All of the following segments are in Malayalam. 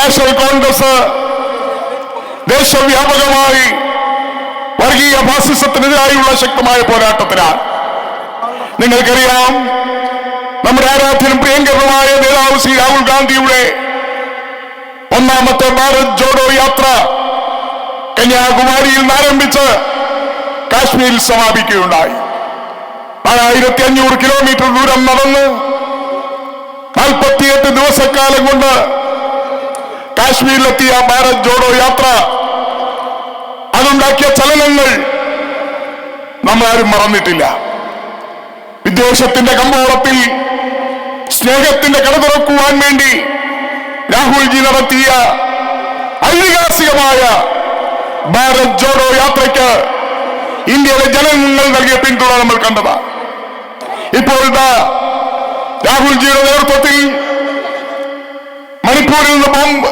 നാഷണൽ കോൺഗ്രസ് ദേശവ്യാപകമായി വർഗീയ ഫാസിസത്തിനെതിരായുള്ള ശക്തമായ പോരാട്ടത്തിലാണ്. നിങ്ങൾക്കറിയാം നമ്മുടെ ആരാധ്യനും പ്രിയങ്കരനുമായ നേതാവ് ശ്രീ രാഹുൽ ഗാന്ധിയുടെ ഒന്നാമത്തെ ഭാരത് ജോഡോ യാത്ര കന്യാകുമാരിയിൽ നിന്ന് ആരംഭിച്ച് കാശ്മീരിൽ സമാപിക്കുകയുണ്ടായി. നാലായിരത്തി അഞ്ഞൂറ് കിലോമീറ്റർ ദൂരം നടന്ന് നാൽപ്പത്തിയെട്ട് ദിവസക്കാലം കൊണ്ട് കാശ്മീരിലെത്തിയ ഭാരത് ജോഡോ യാത്ര. അതുണ്ടാക്കിയ ചലനങ്ങൾ നമ്മളാരും മറന്നിട്ടില്ല. വിദ്വേഷത്തിന്റെ കമ്പോളത്തിൽ സ്നേഹത്തിന്റെ കട തുറക്കുവാൻ വേണ്ടി രാഹുൽജി നടത്തിയ ഐതിഹാസികമായ ഭാരത് ജോഡോ യാത്രയ്ക്ക് ഇന്ത്യയിലെ ജനങ്ങൾ നൽകിയ പിന്തുണ നമ്മൾ കണ്ടതാ. ഇപ്പോൾ ഇതാ രാഹുൽജിയുടെ നേതൃത്വത്തിൽ മണിപ്പൂരിൽ നിന്ന് ബോംബ്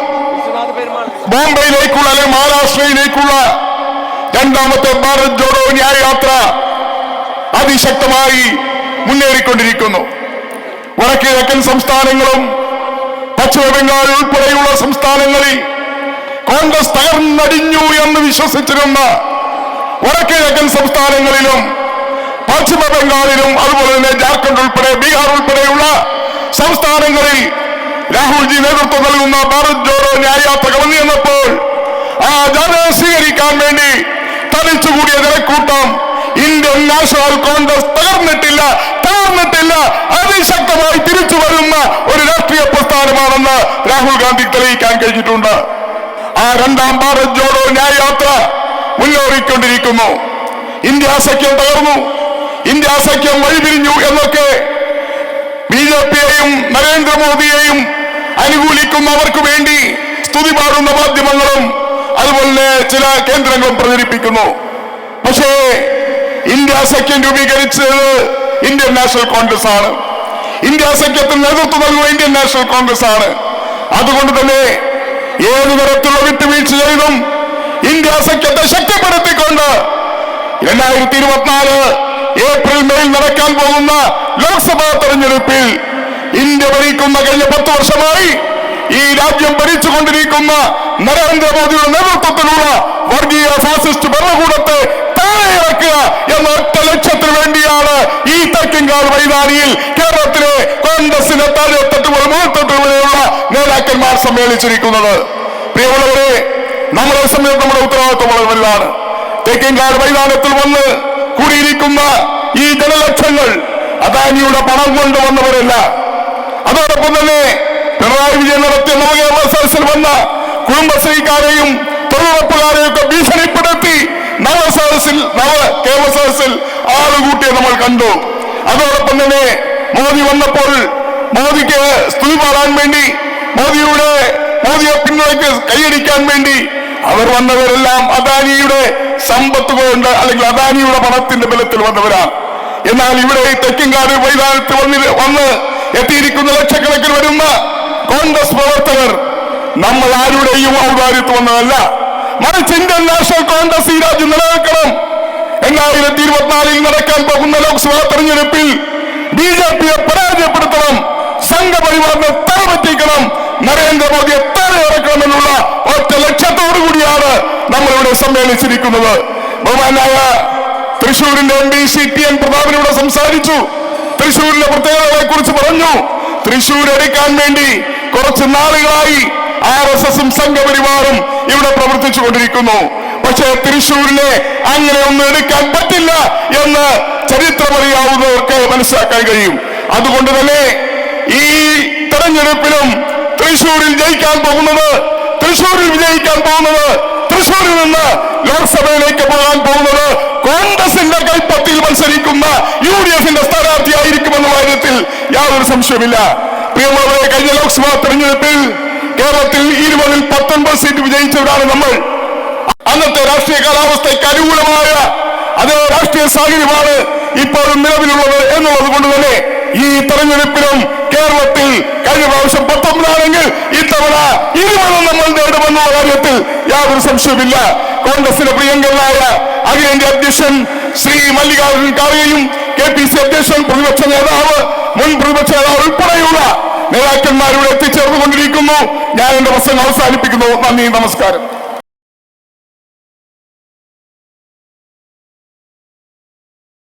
ബോംബെയിലേക്കുള്ള അല്ലെങ്കിൽ മഹാരാഷ്ട്രയിലേക്കുള്ള രണ്ടാമത്തെ ഭാരത് ജോഡോ ന്യായ യാത്ര അതിശക്തമായി മുന്നേറിക്കൊണ്ടിരിക്കുന്നു. വടക്കിഴക്കൻ സംസ്ഥാനങ്ങളും പശ്ചിമ ബംഗാൾ ഉൾപ്പെടെയുള്ള സംസ്ഥാനങ്ങളിൽ കോൺഗ്രസ് തകർന്നടിഞ്ഞു എന്ന് വിശ്വസിച്ചിരുന്ന വടക്കിഴക്കൻ സംസ്ഥാനങ്ങളിലും പശ്ചിമ ബംഗാളിലും അതുപോലെ തന്നെ ജാർഖണ്ഡ് ഉൾപ്പെടെ ബീഹാർ ഉൾപ്പെടെയുള്ള സംസ്ഥാനങ്ങളിൽ രാഹുൽജി നേതൃത്വം നൽകുന്ന ഭാരത് ജോഡോ ന്യായയാത്ര കടന്നു ചെന്നപ്പോൾ ആ ജാഥയെ സ്വീകരിക്കാൻ വേണ്ടി തളിച്ചുകൂടിയ ജനക്കൂട്ടം ഇന്ത്യൻ നാഷണൽ കോൺഗ്രസ് തകർന്നിട്ടില്ല തകർന്നിട്ടില്ല അതിശക്തമായി തിരിച്ചു വരുന്ന ഒരു രാഷ്ട്രീയ പ്രസ്ഥാനമാണെന്ന് രാഹുൽ ഗാന്ധി തെളിയിക്കാൻ കഴിഞ്ഞിട്ടുണ്ട്. ആ രണ്ടാം ഭാരത് ജോഡോ ന്യായയാത്ര മുന്നേറിക്കൊണ്ടിരിക്കുന്നു ഇന്ത്യ സഖ്യം തകർന്നു ഇന്ത്യ സഖ്യം വഴിപിരിഞ്ഞു എന്നൊക്കെ ബി ജെ പിയെയും നരേന്ദ്രമോദിയെയും അനുകൂലിക്കുന്നവർക്ക് വേണ്ടി സ്തുതി പാടുന്ന മാധ്യമങ്ങളും അതുപോലെ ചില കേന്ദ്രങ്ങളും പ്രചരിപ്പിക്കുന്നു. പക്ഷേ ഇന്ത്യ സഖ്യം രൂപീകരിച്ചത് ഇന്ത്യൻ നാഷണൽ കോൺഗ്രസ് ആണ്. ഇന്ത്യ സഖ്യത്തിന് നേതൃത്വം നൽകുക ഇന്ത്യൻ നാഷണൽ കോൺഗ്രസ് ആണ്. അതുകൊണ്ട് തന്നെ ഏത് തരത്തിലുള്ള വിട്ടുവീഴ്ച ചെയ്തും ഇന്ത്യ സഖ്യത്തെ ശക്തിപ്പെടുത്തിക്കൊണ്ട് രണ്ടായിരത്തി ഇരുപത്തിനാല് ഏപ്രിൽ മെയിൽ നടക്കാൻ പോകുന്ന ലോക്സഭാ തെരഞ്ഞെടുപ്പിൽ ഇന്ത്യ ഭരിക്കുന്ന കഴിഞ്ഞ പത്ത് വർഷമായി ഈ രാജ്യം ഭരിച്ചുകൊണ്ടിരിക്കുന്ന നരേന്ദ്രമോദിയുടെ നേതൃത്വത്തിലുള്ള വർഗീയ ഫാസിസ്റ്റ് ഭരണകൂടത്തെ താഴെയിറക്കുക എന്ന ഒറ്റ ലക്ഷ്യത്തിന് വേണ്ടിയാണ് ഈ തെക്കിൻകാട് മൈതാനിയിൽ കേരളത്തിലെ കോൺഗ്രസിന്റെ താഴെത്തട്ടുകൾ മുഖത്തട്ടുകളിലുള്ള നേതാക്കന്മാർ സമ്മേളിച്ചിരിക്കുന്നത്. പ്രിയമുള്ളവരെ നമ്മളെ സംബന്ധിച്ച് നമ്മുടെ ഉത്തരവാദിത്വം വളരെ വലുതാണ് തേക്കിൻകാട് മൈതാനത്തിൽ വന്ന് കൂടിയിരിക്കുന്ന ഈ ജനലക്ഷങ്ങൾ അദാനിയുടെ പണം കൊണ്ടുവന്നവരല്ല അതോടൊപ്പം തന്നെ പിണറായി വിജയൻ നടത്തിയ നവകേരള സദസ്സിൽ വന്ന കുടുംബശ്രീക്കാരെയും തൊഴിലുറപ്പുകാരെയും ഒക്കെ ഭീഷണിപ്പെടുത്തി നവ സദസ്സിൽ നവ കേരള സദസ്സിൽ ആളുകൂട്ടിയെ നമ്മൾ കണ്ടു. അതോടൊപ്പം തന്നെ മോദി വന്നപ്പോൾ മോദിക്ക് സ്തുതി പാടാൻ വേണ്ടി മോദിയുടെ മോദിയെ പിന്നിലേക്ക് കൈയടിക്കാൻ വേണ്ടി അവർ വന്നവരെല്ലാം അദാനിയുടെ സമ്പത്ത് കൊണ്ട് അല്ലെങ്കിൽ അദാനിയുടെ പണത്തിന്റെ ബലത്തിൽ വന്നവരാണ്. എന്നാൽ ഇവിടെ തെക്കിൻകാട് മൈതാനത്ത് വന്നി വന്ന് എത്തിയിരിക്കുന്ന ലക്ഷക്കണക്കിന് വരുന്ന കോൺഗ്രസ് പ്രവർത്തകർ നമ്മൾ ആരുടെയും ഔദാര്യത്ത് വന്നതല്ല. മറിച്ച് ഇന്ത്യൻ നാഷണൽ കോൺഗ്രസ് ഈ രാജ്യം നിലനിൽക്കണം. രണ്ടായിരത്തി ഇരുപത്തിനാലിൽ നടക്കാൻ പോകുന്ന ലോക്സഭാ തെരഞ്ഞെടുപ്പിൽ ബി ജെ പിയെ പരാജയപ്പെടുത്തണം. സംഘപരിവാറിനെ തലപറ്റിക്കണം നരേന്ദ്രമോദിയെ തലയിറക്കണമെന്നുള്ള ഒറ്റ ലക്ഷ്യത്തോടു കൂടിയാണ് നമ്മൾ സമ്മേളിച്ചിരിക്കുന്നത്. ബഹുമാനായ തൃശൂരിന്റെ M P C T N പ്രതാപനിവിടെ സംസാരിച്ചു. തൃശൂരിന്റെ പ്രത്യേകതകളെ കുറിച്ച് പറഞ്ഞു. തൃശൂർ എടുക്കാൻ വേണ്ടി കുറച്ച് നാളുകളായി ആർ എസ് എസും സംഘപരിവാറും ഇവിടെ പ്രവർത്തിച്ചു കൊണ്ടിരിക്കുന്നു പക്ഷേ തൃശൂരിനെ അങ്ങനെ ഒന്നും എടുക്കാൻ പറ്റില്ല എന്ന് ചരിത്രമറിയാവുന്നവർക്ക് മനസ്സിലാക്കാൻ കഴിയും. അതുകൊണ്ട് തന്നെ ഈ തെരഞ്ഞെടുപ്പിലും തൃശൂരിൽ ജയിക്കാൻ പോകുന്നത് തൃശൂരിൽ വിജയിക്കാൻ പോകുന്നത് തൃശൂരിൽ നിന്ന് ലോക്സഭയിലേക്ക് പോകാൻ പോകുന്നത് മത്സരിക്കുന്ന യു ഡി എഫിന്റെ സ്ഥാനാർത്ഥിയായിരിക്കുമെന്ന കാര്യത്തിൽ യാതൊരു സംശയമില്ല പ്രിയമുള്ളവരെ കഴിഞ്ഞ ലോക്സഭാ തെരഞ്ഞെടുപ്പിൽ കേരളത്തിൽ ഇരുപതിൽ പത്തൊൻപത് സീറ്റ് വിജയിച്ചവരാണ് നമ്മൾ. അന്നത്തെ രാഷ്ട്രീയ കാലാവസ്ഥയ്ക്ക് അനുകൂലമായ അതേ രാഷ്ട്രീയ സാഹചര്യമാണ് ഇപ്പോഴും നിലവിലുള്ളത് എന്നുള്ളത് കൊണ്ട് തന്നെ ഈ തെരഞ്ഞെടുപ്പിലും കേരളത്തിൽ കഴിഞ്ഞ പ്രാവശ്യം പത്തൊമ്പതാണെങ്കിൽ ഇത്തവണ ഇരുപതും നമ്മൾ നേടുമെന്നുള്ള കാര്യത്തിൽ യാതൊരു സംശയമില്ല കോൺഗ്രസിന്റെ പ്രിയങ്കരനായ അഖിലേന്ത്യാ അധ്യക്ഷൻ ശ്രീ മല്ലികാർജുൻ ഖാർഗെയും കെ പി സി അധ്യക്ഷൻ പ്രതിപക്ഷ നേതാവ് മുൻ പ്രതിപക്ഷ നേതാവ് ഉൾപ്പെടെയുള്ള നേതാക്കന്മാരിവിടെ എത്തിച്ചേർന്നുകൊണ്ടിരിക്കുന്നു. ഞാൻ എന്റെ പ്രസംഗം അവസാനിപ്പിക്കുന്നു. നന്ദി നമസ്കാരം.